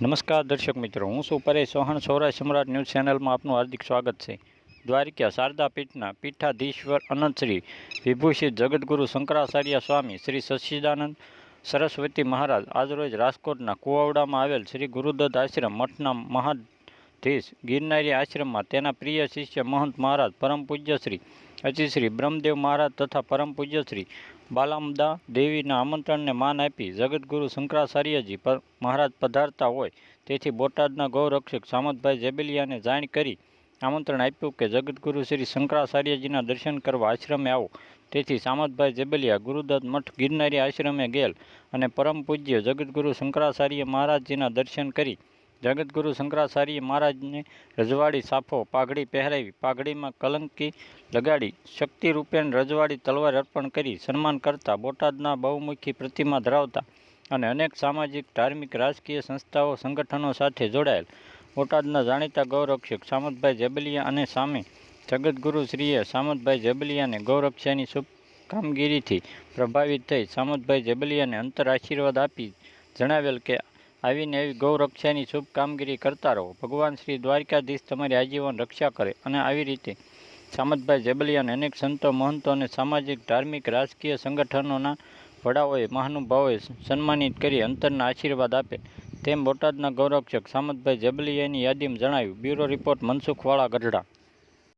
નમસ્કાર દર્શક મિત્રો, હું છું પરેશ ચૌહાણ. સૌરાષ્ટ્ર સમ્રાટ ન્યૂઝ ચેનલમાં આપનું હાર્દિક સ્વાગત છે. દ્વારિકા શારદા પીઠના પીઠાધીશ્વર અનંત શ્રી વિભૂષિત જગદગુરુ શંકરાચાર્ય સ્વામી શ્રી સચ્ચિદાનંદ સરસ્વતી મહારાજ આજરોજ રાજકોટના કુવાવડામાં આવેલ શ્રી ગુરુદત્ત આશ્રમ મઠના મહાધીશ ગિરનારી આશ્રમમાં તેના પ્રિય શિષ્ય મહંત મહારાજ પરમ પૂજ્ય શ્રી અતિશ્રી બ્રહ્મદેવ મહારાજ તથા પરમ પૂજ્ય શ્રી બાલામદા દેવીના આમંત્રણને માન આપી જગતગુરુ શંકરાચાર્યજી પર મહારાજ પધારતા હોય તેથી બોટાદના ગૌરક્ષક સામતભાઈ જેબેલિયાને જાણ કરી આમંત્રણ આપ્યું કે જગતગુરુ શ્રી શંકરાચાર્યજીના દર્શન કરવા આશ્રમે આવો. તેથી સામતભાઈ જેબેલિયા ગુરુદત્ત મઠ ગિરનારી આશ્રમે ગયેલ અને પરમ પૂજ્ય જગતગુરુ શંકરાચાર્ય મહારાજજીના દર્શન કરી જગતગુરુ શંકરાચાર્ય મહારાજને રજવાડી સાફો પાઘડી પહેરાવી, પાઘડીમાં કલંકી લગાડી શક્તિ રૂપેણ રજવાડી તલવાર અર્પણ કરી, સન્માન કરતા બોટાદના બહુમુખી પ્રતિમા ધરાવતા અને અનેક સામાજિક, ધાર્મિક, રાજકીય સંસ્થાઓ, સંગઠનો સાથે જોડાયેલ. બોટાદના જાણીતા ગૌરક્ષક સામતભાઈ જબલિયા અને સામે જગતગુરુ શ્રીએ સામતભાઈ જેબલિયાને ગૌરક્ષાની શુભ કામગીરીથી પ્રભાવિત થઈ સામતભાઈ જેબલિયાને અંતર આશીર્વાદ આપી જણાવેલ કે આવીને એવી ગૌરક્ષાની શુભ કામગીરી કરતા રહો. ભગવાન શ્રી દ્વારકાધીશ તમારી આજીવન રક્ષા કરે અને આવી રીતે સામતભાઈ જેબલિયાને અનેક સંતો, મહંતો અને સામાજિક, ધાર્મિક, રાજકીય સંગઠનોના વડાઓએ, મહાનુભાવોએ સન્માનિત કરી અંતરના આશીર્વાદ આપે તેમ બોટાદના ગૌરક્ષક સામતભાઈ જેબલિયાની યાદીમાં જણાવ્યું. Bureau report Mansukhwala Gadhada.